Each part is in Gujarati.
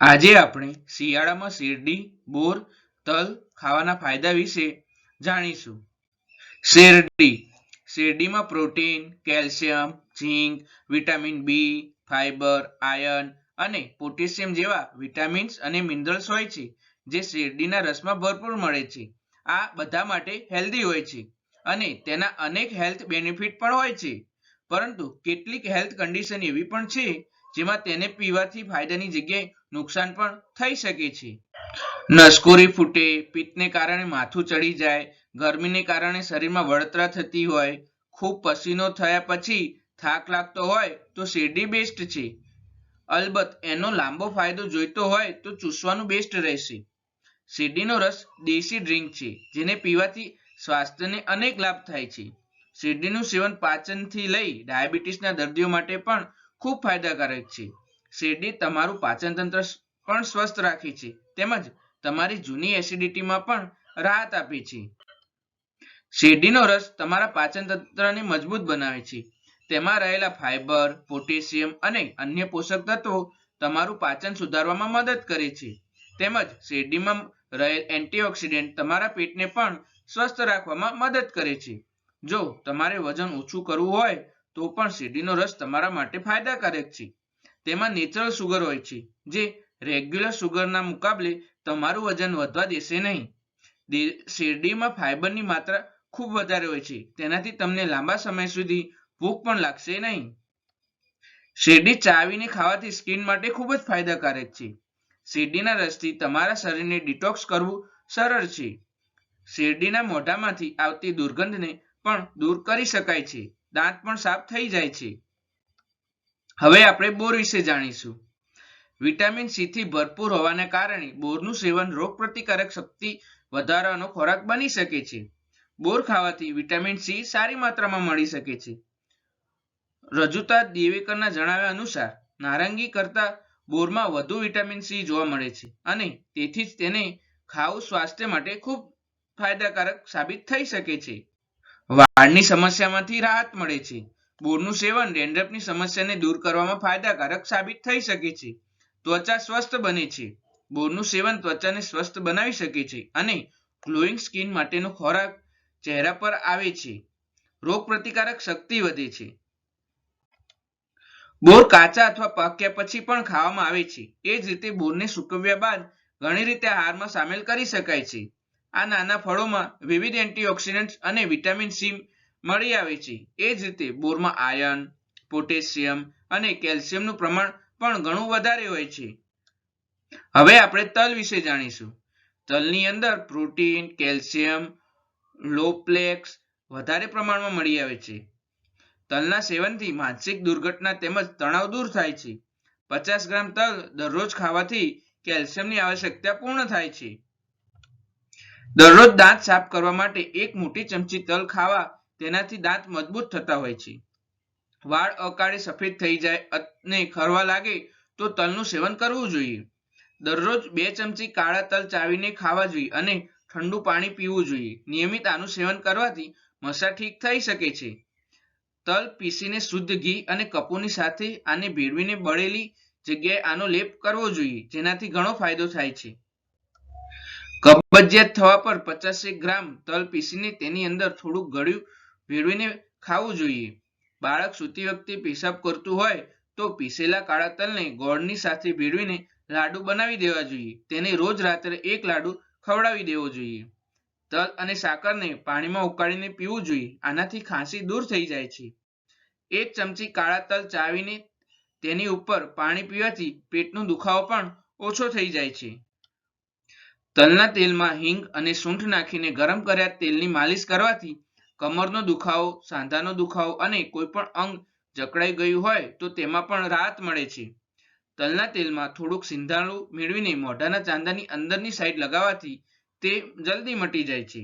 આજે આપણે શિયાળામાં શેરડી, બોર, તલ ખાવાના ફાયદા વિશે જાણીશું. શેરડી, શેરડીમાં protein, calcium, zinc, vitamin B fibre iron અને પોટેશિયમ જેવા વિટામિન્સ અને મિનરલ્સ હોય છે, જે શેરડીના રસમાં ભરપૂર મળે છે. આ બધા માટે હેલ્ધી હોય છે અને તેના અનેક હેલ્થ બેનિફિટ પણ હોય છે. પરંતુ કેટલીક હેલ્થ કન્ડિશન એવી પણ છે જેમાં તેને પીવાથી ફાયદાની જગ્યાએ નુકસાન પણ થઈ શકે છે. નસકોરી ફૂટે, પિત્તને કારણે માથું ચડી જાય, ગરમીને કારણે શરીરમાં વળતરા થતી હોય, ખૂબ પસીનો થયા પછી થાક લાગતો હોય તો શેરડી બેસ્ટ છે. અલબત્ત એનો લાંબો ફાયદો જોઈતો હોય તો ચૂસવાનું બેસ્ટ રહેશે. શેરડીનો રસ દેશી ડ્રિંક છે, જેને પીવાથી સ્વાસ્થ્યને અનેક લાભ થાય છે. શેરડીનું સેવન પાચનથી લઈ ડાયાબિટીસના દર્દીઓ માટે પણ ખૂબ ફાયદાકારક છે. શેરડી તમારું પાચન તંત્ર પણ સ્વસ્થ રાખે છે. તેમજ તમારી જૂની એસિડિટીમાં પણ રાહત આપે છે. શેરડીનો રસ તમારા પાચન તંત્રને મજબૂત બનાવે છે. તેમાં રહેલા ફાઇબર પોટેશિયમ અને અન્ય પોષક તત્વો તમારું પાચન સુધારવામાં મદદ કરે છે. તેમજ શેરડીમાં રહેલ એન્ટીઓક્સિડન્ટ તમારા પેટને પણ સ્વસ્થ રાખવામાં મદદ કરે છે. જો તમારે વજન ઓછું કરવું હોય તો પણ શેરડીનો રસ તમારા માટે ફાયદાકારક છે. તેમાં નેચરલ સુગર હોય છે, જે રેગ્યુલર સુગરના મુકાબલે તમારું વજન વધવા દેશે નહીં. શેરડીમાં ફાઇબરની માત્રા ખૂબ વધારે હોય છે, તેનાથી તમને લાંબા સમય સુધી ભૂખ પણ લાગશે નહીં. શેરડી ચાવીને ખાવાથી સ્કિન માટે ખૂબ જ ફાયદાકારક છે. શેરડીના રસથી તમારા શરીરને ડિટોક્સ કરવું સરળ છે. શેરડીના મોઢામાંથી આવતી દુર્ગંધને પણ દૂર કરી શકાય છે. દાંત પણ સાફ થઈ જાય છે. હવે આપણે બોર વિશે જાણીશું. વિટામિન સી થી ભરપૂર હોવાને કારણે બોરનું સેવન રોગપ્રતિકારક શક્તિ વધારવાનો ખોરાક બની શકે છે. બોર ખાવાથી વિટામિન સી સારી માત્રામાં મળી શકે છે. રજૂતા દેવેકરના જણાવ્યા અનુસાર, નારંગી કરતા બોરમાં વધુ વિટામિન સી જોવા મળે છે અને તેથી જ તેને ખાવું સ્વાસ્થ્ય માટે ખૂબ ફાયદાકારક સાબિત થઈ શકે છે. વાળની સમસ્યામાંથી રાહત મળે છે. બોરનું સેવન ડેન્ડ્રફની સમસ્યાને દૂર કરવામાં ફાયદાકારક સાબિત થઈ શકે છે. ત્વચા સ્વસ્થ બને છે. બોરનું સેવન ત્વચાને સ્વસ્થ બનાવી શકે છે અને ગ્લોઈંગ સ્કિન માટેનો ખોરાક ચહેરા પર આવે છે. રોગ પ્રતિકારક શક્તિ વધે છે. બોર કાચા અથવા પાક્યા પછી પણ ખાવામાં આવે છે. એ જ રીતે બોરને સૂકવ્યા બાદ ઘણી રીતે આહારમાં સામેલ કરી શકાય છે. આ નાના ફળોમાં વિવિધ એન્ટીઓક્સિડન્ટ્સ અને વિટામિન સી મળી આવે છે. એ જ રીતે બોરમાં આયર્ન પોટેશિયમ અને કેલ્શિયમનું પ્રમાણ પણ ઘણું વધારે હોય છે. હવે આપણે તલ વિશે જાણીશું. તલની અંદર પ્રોટીન કેલ્શિયમ લોપ્લેક્સ વધારે પ્રમાણમાં મળી આવે છે. તલના સેવનથી માનસિક દુર્ઘટના તેમજ તણાવ દૂર થાય છે. પચાસ ગ્રામ તલ દરરોજ ખાવાથી કેલ્શિયમની આવશ્યકતા પૂર્ણ થાય છે. દરરોજ દાંત સાફ કરવા માટે એક મોટી ચમચી તલ ખાવા તેનાથી દાંત મજબૂત થતા હોય છે. વાળ અકાળે સફેદ થઈ જાય અને ખરવા લાગે તો તલનું સેવન કરવું જોઈએ. દરરોજ બે ચમચી કાળા તલ ચાવીને ખાવા જોઈએ અને ઠંડુ પાણી પીવું જોઈએ. નિયમિત આનું સેવન કરવાથી મસા ઠીક થઈ શકે છે. તલ પીસીને શુદ્ધ ઘી અને કપૂરની સાથે આને ભેળવીને બળેલી જગ્યાએ આનો લેપ કરવો જોઈએ, જેનાથી ઘણો ફાયદો થાય છે. કબજિયાત થવા પર પચાસેક ગ્રામ તલ પીસીને તેની અંદર થોડું ગળ્યું ભેળવીને ખાવું જોઈએ. બાળક સૂતી વખતે પેશાબ કરતું હોય તો પીસેલા કાળા તલને ગોળની સાથે ભેળવીને લાડુ બનાવી દેવા જોઈએ. તેને રોજ રાત્રે એક લાડુ ખવડાવી દેવો જોઈએ. તલ અને સાકરને પાણીમાં ઉકાળીને પીવું જોઈએ. આનાથી ખાંસી દૂર થઈ જાય છે. એક ચમચી કાળા તલ ચાવીને તેની ઉપર પાણી પીવાથી પેટનો દુખાવો પણ ઓછો થઈ જાય છે. તલના તેલમાં હિંગ અને સૂંઠ નાખીને ગરમ કર્યા તેલની માલિશ કરવાથી કમરનો દુખાવો, સાંધાનો દુખાવો અને કોઈ પણ અંગ જકડાઈ ગયું હોય તો તેમાં પણ રાહત મળે છે. તલના તેલમાં થોડુંક સિંધાણું મેળવીને મોઢાના ચાંદાની અંદરની સાઈડ લગાવવાથી તે જલ્દી મટી જાય છે.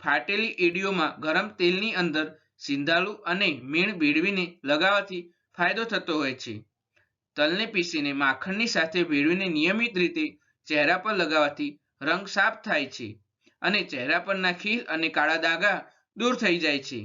ફાટેલી એડીઓમાં ગરમ તેલની અંદર સિંધાળું અને મીણ ભેળવીને લગાવવાથી ફાયદો થતો હોય છે. તલને પીસીને માખણની સાથે ભેળવીને નિયમિત રીતે ચહેરા પર લગાવવાથી રંગ સાફ થાય છે અને ચહેરા પરના ખીલ અને કાળા દાગા દૂર થઈ જાય છે.